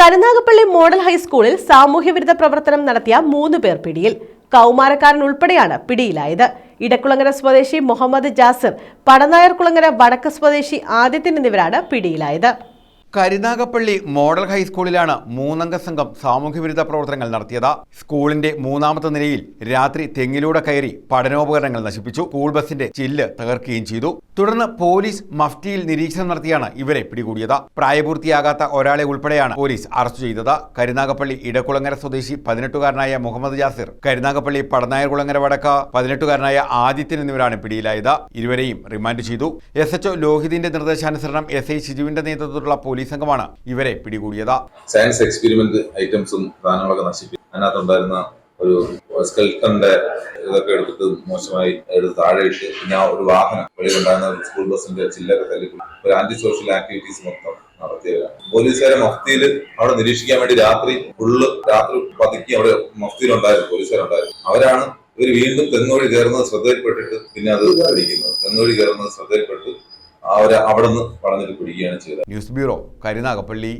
Karunagappally model ഹൈസ്കൂളിൽ സാമൂഹ്യവിരുദ്ധ പ്രവർത്തനം നടത്തിയ മൂന്ന് പേർ പിടിയിൽ. കൗമാരക്കാരൻ ഉൾപ്പെടെയാണ് പിടിയിലായത്. ഇടക്കുളങ്ങര സ്വദേശി മുഹമ്മദ് ജാസിർ പടനായർകുളങ്ങര വടക്ക് സ്വദേശി ആദിത്യൻ എന്നിവരാണ് പിടിയിലായത്. കരുനാഗപ്പള്ളി മോഡൽ ഹൈസ്കൂളിലാണ് മൂന്നംഗ സംഘം സാമൂഹ്യവിരുദ്ധ പ്രവർത്തനങ്ങൾ നടത്തിയത്. സ്കൂളിന്റെ മൂന്നാമത്തെ നിലയിൽ രാത്രി തെങ്ങിലൂടെ കയറി പഠനോപകരണങ്ങൾ നശിപ്പിച്ചു. സ്കൂൾ ബസിന്റെ ചില്ല് തകർക്കുകയും ചെയ്തു. തുടർന്ന് പോലീസ് മഫ്റ്റിയിൽ നിരീക്ഷണം നടത്തിയാണ് ഇവരെ പിടികൂടിയത്. പ്രായപൂർത്തിയാകാത്ത ഒരാളെ ഉൾപ്പെടെയാണ് പോലീസ് അറസ്റ്റ് ചെയ്തത്. കരുനാഗപ്പള്ളി ഇടക്കുളങ്ങര സ്വദേശി പതിനെട്ടുകാരനായ മുഹമ്മദ് ജാസിർ കരുനാഗപ്പള്ളി പടനായർകുളങ്ങര വടക്ക പതിനെട്ടുകാരനായ ആദിത്യൻ എന്നിവരാണ് പിടിയിലായത്. ഇരുവരെയും റിമാൻഡ് ചെയ്തു. എസ് എച്ച്ഒ ലോഹിതിന്റെ നിർദ്ദേശാനുസരണം എസ് ഐ ഷിജുവിന്റെ നേതൃത്വത്തിലുള്ള സംഘമാണ് ഇവരെ പിടികൂടിയത്. സയൻസ് എക്സ്പെരിമെന്റ് ഐറ്റംസും സാധനങ്ങളൊക്കെ നശിപ്പിച്ചു അതിനകത്തുണ്ടായിരുന്ന ഒരു സ്കെൽട്ടന്റെ ഇതൊക്കെ എടുത്തിട്ട് മോശമായി എടുത്ത് താഴെ ഇട്ട് പിന്നെ ഒരു വാഹനം വെളിയിലുണ്ടായിരുന്ന സ്കൂൾ ബസിന്റെ ചില്ലൊക്കെ തല്ലി ഒരു ആന്റി സോഷ്യൽ ആക്ടിവിറ്റീസ് മൊത്തം നടത്തിയവരാണ്. പോലീസുകാരെ മഫ്തിയിൽ അവിടെ നിരീക്ഷിക്കാൻ വേണ്ടി രാത്രി ഫുള്ള് രാത്രി പതുക്കി അവിടെ മഫ്തിയിലുണ്ടായിരുന്നു പോലീസുകാരുണ്ടായിരുന്നു. അവരാണ് ഇവർ വീണ്ടും തെങ്ങോഴി കയറുന്നത് ശ്രദ്ധയിൽപ്പെട്ടിട്ട് പിന്നെ അത് അടിക്കുന്നത്. തെങ്ങോഴി കയറുന്നത് ശ്രദ്ധയിൽപ്പെട്ട് അവരെ അവിടെ നിന്ന് പറഞ്ഞിട്ട് പിടിക്കുകയാണ് ചെയ്തത്. News bureau Karunagappally.